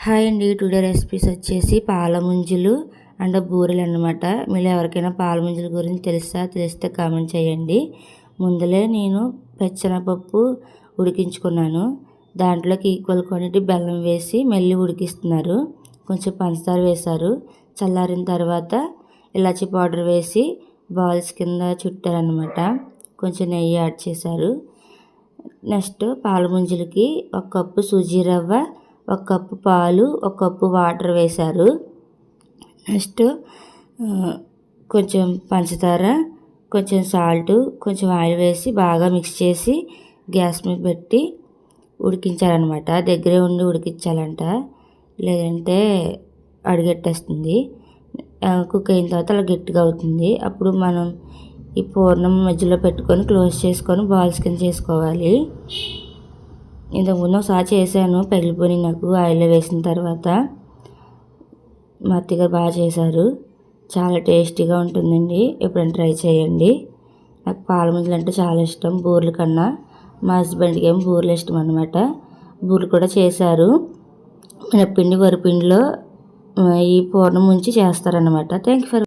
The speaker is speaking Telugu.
హాయ్ అండి టుడే రెసిపీస్ వచ్చేసి పాలముంజులు అండ్ బూరెలు అనమాట మీరు ఎవరికైనా పాలముంజుల గురించి తెలుసా? తెలిస్తే కామెంట్ చేయండి. ముందులే నేను పెచ్చనపప్పు ఉడికించుకున్నాను. దాంట్లోకి ఈక్వల్ క్వాంటిటీ బెల్లం వేసి మెల్లి ఉడికిస్తున్నారు. కొంచెం పంచదార వేశారు. చల్లారిన తర్వాత ఇలాచి పౌడర్ వేసి బాల్స్ కింద చుట్టారనమాట కొంచెం నెయ్యి యాడ్ చేశారు. నెక్స్ట్ పాలముంజులకి ఒక కప్పు సూజీ రవ్వ ఒక కప్పు పాలు ఒక కప్పు వాటర్ వేశారు. నెక్స్ట్ కొంచెం పంచదార కొంచెం సాల్ట్ కొంచెం ఆయిల్ వేసి బాగా మిక్స్ చేసి గ్యాస్ మీద పెట్టి ఉడికించాలన్నమాట. దగ్గరే ఉండి ఉడికించాలంట. లేదంటే అడిగెట్టేస్తుంది. కుక్ అయిన తర్వాత అలా గట్టిగా అవుతుంది. అప్పుడు మనం ఈ పూర్ణం మధ్యలో పెట్టుకొని క్లోజ్ చేసుకొని బాల్స్ కింద చేసుకోవాలి. ఇంతకుముందు ఒకసారి చేశాను పగిలిపోయి నాకు ఆయిల్లో వేసిన తర్వాత. మా అత్తగారు బాగా చేశారు. చాలా టేస్టీగా ఉంటుందండి. ఎప్పుడైనా ట్రై చేయండి. నాకు పాల ముంజలు అంటే చాలా ఇష్టం బూర్ల కన్నా. మా హస్బెండ్కి ఏమో బూరెలు ఇష్టం అనమాట బూరెలు కూడా చేశారు. మినప్పిండి వరిపిండిలో ఈ పూర్ణం ముంచి చేస్తారనమాట థ్యాంక్ యూ ఫర్